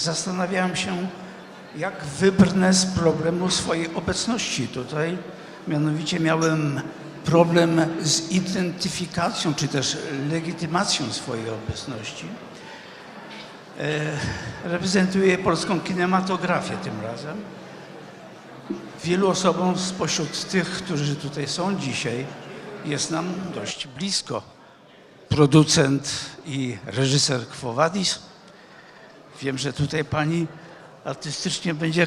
zastanawiałem się, jak wybrnę z problemu swojej obecności tutaj. Mianowicie miałem problem z identyfikacją, czy też legitymacją swojej obecności. E, Reprezentuję polską kinematografię tym razem. Wielu osobom spośród tych, którzy tutaj są dzisiaj, jest nam dość blisko. Producent i reżyser Quo Vadis. Wiem, że tutaj pani artystycznie będzie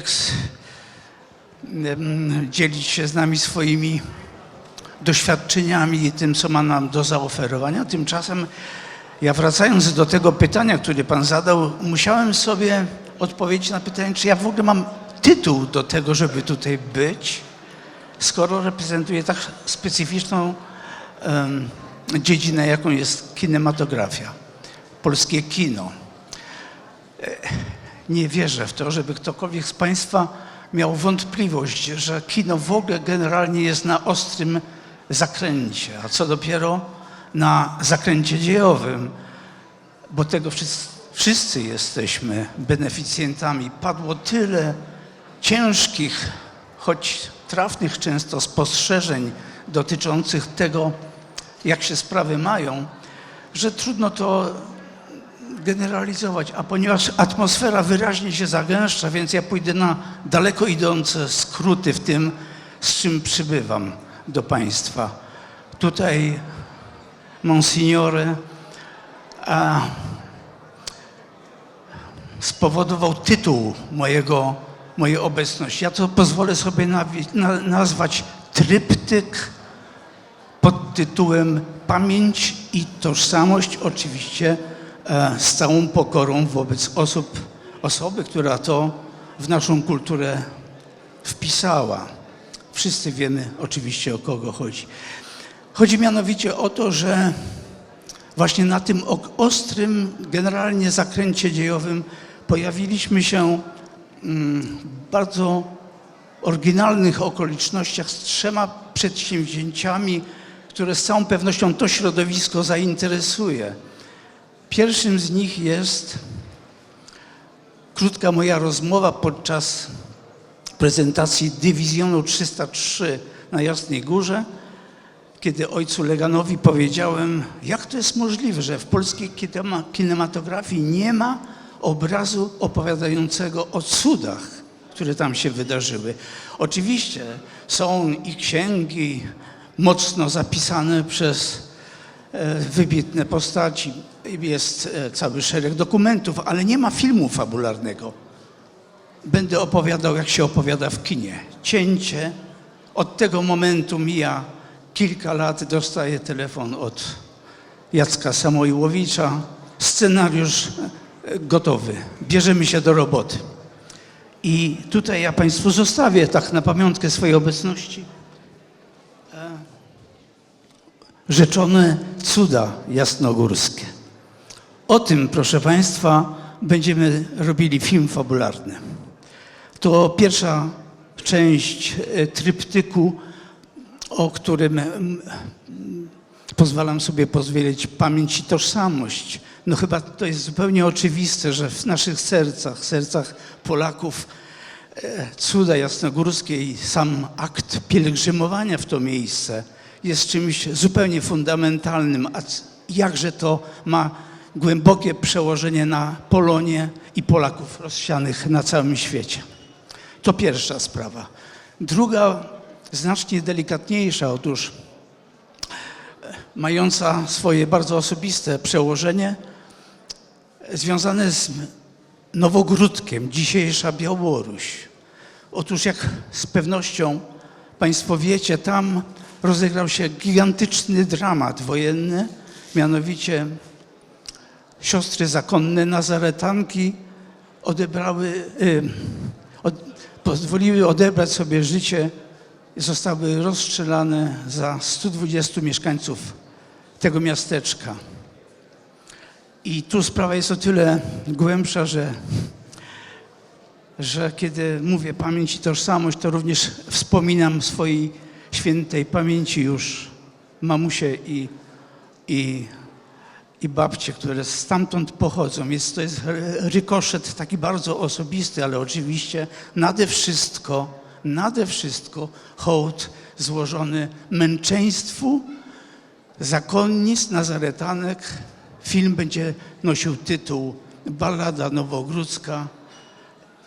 dzielić się z nami swoimi doświadczeniami i tym, co ma nam do zaoferowania. Tymczasem ja wracając do tego pytania, które pan zadał, musiałem sobie odpowiedzieć na pytanie, czy ja w ogóle mam tytuł do tego, żeby tutaj być, skoro reprezentuję tak specyficzną em, dziedzinę, jaką jest kinematografia, polskie kino. E, Nie wierzę w to, żeby ktokolwiek z Państwa miał wątpliwość, że kino w ogóle generalnie jest na ostrym zakręcie, a co dopiero na zakręcie dziejowym, bo tego wszyscy, wszyscy jesteśmy beneficjentami. Padło tyle ciężkich, choć trafnych często spostrzeżeń dotyczących tego, jak się sprawy mają, że trudno to generalizować, a ponieważ atmosfera wyraźnie się zagęszcza, więc ja pójdę na daleko idące skróty w tym, z czym przybywam do Państwa. Tutaj Monsignore a, spowodował tytuł mojego, mojej obecności. Ja to pozwolę sobie nazwać tryptyk pod tytułem Pamięć i tożsamość, oczywiście z całą pokorą wobec osób, osoby, która to w naszą kulturę wpisała. Wszyscy wiemy oczywiście o kogo chodzi. Chodzi mianowicie o to, że właśnie na tym ostrym, generalnie zakręcie dziejowym pojawiliśmy się mm, w bardzo oryginalnych okolicznościach z trzema przedsięwzięciami, które z całą pewnością to środowisko zainteresuje. Pierwszym z nich jest krótka moja rozmowa podczas prezentacji Dywizjonu 303 na Jasnej Górze, kiedy ojcu Leganowi powiedziałem, jak to jest możliwe, że w polskiej kinema- kinematografii nie ma obrazu opowiadającego o cudach, które tam się wydarzyły. Oczywiście są i księgi mocno zapisane przez wybitne postaci, jest e, cały szereg dokumentów, ale nie ma filmu fabularnego. Będę opowiadał, jak się opowiada w kinie. Cięcie. Od tego momentu mija kilka lat, dostaję telefon od Jacka Samojłowicza. Scenariusz e, gotowy. Bierzemy się do roboty. I tutaj ja Państwu zostawię tak na pamiątkę swojej obecności e, rzeczone cuda jasnogórskie. O tym, proszę Państwa, będziemy robili film fabularny. To pierwsza część e, tryptyku, o którym pozwalam sobie pozwolić pamięć i tożsamość. No chyba to jest zupełnie oczywiste, że w naszych sercach, sercach Polaków e, cuda jasnogórskie i sam akt pielgrzymowania w to miejsce jest czymś zupełnie fundamentalnym. A jakże to ma głębokie przełożenie na Polonię i Polaków rozsianych na całym świecie. To pierwsza sprawa. Druga, znacznie delikatniejsza, otóż e, mająca swoje bardzo osobiste przełożenie, e, związane z Nowogródkiem, dzisiejsza Białoruś. Otóż, jak z pewnością Państwo wiecie, tam rozegrał się gigantyczny dramat wojenny, mianowicie siostry zakonne Nazaretanki odebrały, y, od, pozwoliły odebrać sobie życie i zostały rozstrzelane za 120 mieszkańców tego miasteczka. I tu sprawa jest o tyle głębsza, że, że kiedy mówię pamięć i tożsamość, to również wspominam swojej świętej pamięci już mamusię i, i i babcie, które stamtąd pochodzą. Jest, to jest rykoszet taki bardzo osobisty, ale oczywiście nade wszystko, nade wszystko hołd złożony męczeństwu zakonnic nazaretanek. Film będzie nosił tytuł Ballada Nowogródzka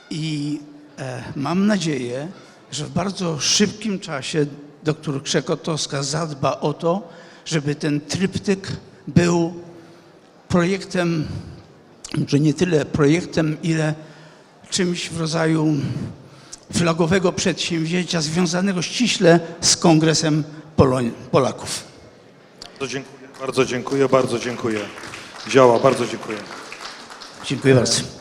i e, mam nadzieję, że w bardzo szybkim czasie doktor Krzekotowska zadba o to, żeby ten tryptyk był projektem, może nie tyle projektem, ile czymś w rodzaju flagowego przedsięwzięcia związanego ściśle z Kongresem Poloń, Polaków. Bardzo dziękuję, bardzo dziękuję, bardzo dziękuję. Działa, bardzo dziękuję. Dziękuję bardzo.